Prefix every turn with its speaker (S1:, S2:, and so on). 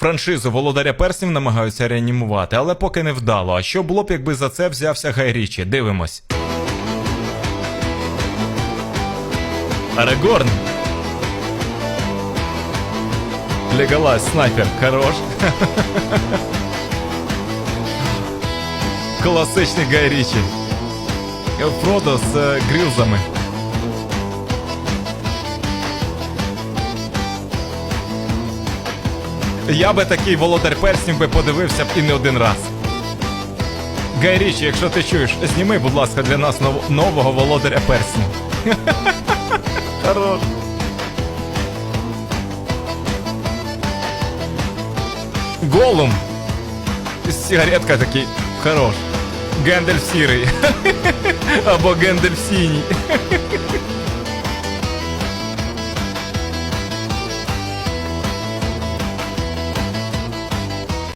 S1: Франшизу володаря перснів намагаються реанімувати, але поки не вдало. А що було б, якби за це взявся Гай Річі? Дивимось. Арагорн. Леголас, снайпер, хорош. Класичний Гай Річі. Фродо з е, грилзами. Я би такий володар перснів би подивився б і не один раз. Гай Річі, якщо ти чуєш, зніми, будь ласка, для нас нов- нового володаря перснів. Хорош. Голум. Сигаретка такий. Хорош. Гендальф сірий. Або Гендальф синій.